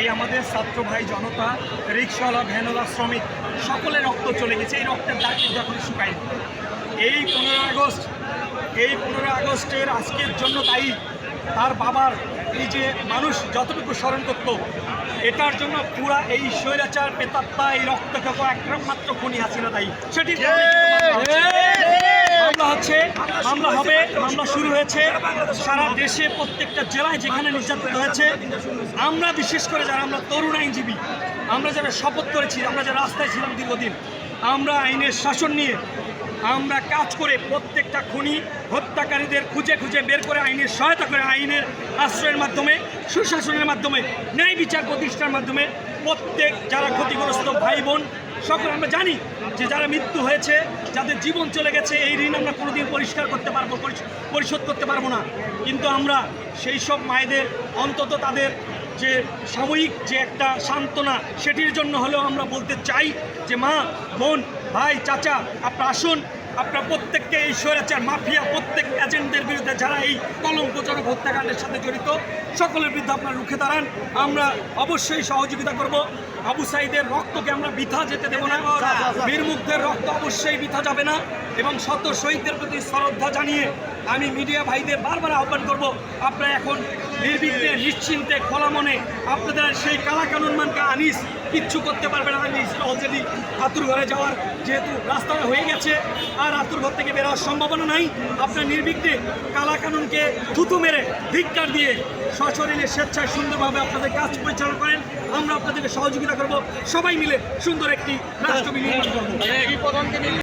এই আমাদের ছাত্র ভাই জনতা রিক্সাওয়ালা ভ্যানওয়ালা শ্রমিক সকলের রক্ত চলে গেছে। এই রক্তের দাগ কিন্তু এখন শুকায়নি। এই পনেরো আগস্ট এই পনেরো আগস্টের আজকের জন্য দায়ী তার বাবার এই যে মানুষ যতটুকু স্মরণ করত এটার জন্য পুরা এই স্বৈরাচার পেতাত্তা এই রক্তকে একমাত্র খুনি হাসিনা দায়ী। কিন্তু মামলা হচ্ছে। মামলা হবে, মামলা শুরু হয়েছে সারা দেশে প্রত্যেকটা জেলায় যেখানে নির্যাতিত হয়েছে, আমরা বিশেষ করে যারা আমরা তরুণ আইনজীবী, আমরা যারা শপথ করেছি, আমরা যারা রাস্তায় ছিলাম দীর্ঘদিন, আমরা আইনের শাসন নিয়ে, আমরা কাজ করে প্রত্যেকটা খুনি হত্যাকারীদের খুঁজে খুঁজে বের করে আইনের সহায়তা করে আইনের আশ্রয়ের মাধ্যমে, সুশাসনের মাধ্যমে, ন্যায় বিচার প্রতিষ্ঠার মাধ্যমে প্রত্যেক যারা ক্ষতিগ্রস্ত ভাই বোন সকল আমরা জানি যে যারা মৃত্যু হয়েছে, যাদের জীবন চলে গেছে, এই ঋণ আমরা কোনোদিন পরিষ্কার করতে পারব পরিশোধ করতে পারব না। কিন্তু আমরা সেই সব মায়েদের, অন্তত তাদের যে সাময়িক যে একটা সান্ত্বনা, সেটির জন্য হলেও আমরা বলতে চাই যে, মা, বোন, ভাই, চাচা, আপনারা আসুন, আপনার প্রত্যেককে এই স্বৈরাচার মাফিয়া প্রত্যেক যারা এই কলঙ্কজনক হত্যাকাণ্ডের সাথে জড়িত, সকলের বিরুদ্ধে আপনারা রুখে দাঁড়ান। আমরা অবশ্যই সহযোগিতা করব। আবু সাইদের রক্তকে আমরা বৃথা যেতে দেব না। বীর মুগ্ধের রক্ত অবশ্যই বৃথা যাবে না এবং শত শহীদদের প্রতি শ্রদ্ধা জানিয়ে আমি মিডিয়া ভাইদের বারবার আহ্বান করব, আপনারা এখন নির্বিঘ্নে, নিশ্চিন্তে খোলা মনে আপনাদের সেই কালা কানুন মানকে আনিস, কিচ্ছু করতে পারবে না। আনিস অলরেডি আতুর ঘরে যাওয়ার যেহেতু রাস্তাটা হয়ে গেছে, আর আতুর ঘর থেকে বেরোয়ার সম্ভাবনা নাই। আপনার নির্বিঘ্নে কালা কানুনকে থুতু মেরে ধিক্কার দিয়ে সশরীরে স্বেচ্ছায় সুন্দরভাবে আপনাদের কাজ পরিচালনা করেন। আমরা আপনাদেরকে সহযোগিতা করব। সবাই মিলে সুন্দর একটি রাষ্ট্র বিনির্মাণ করব।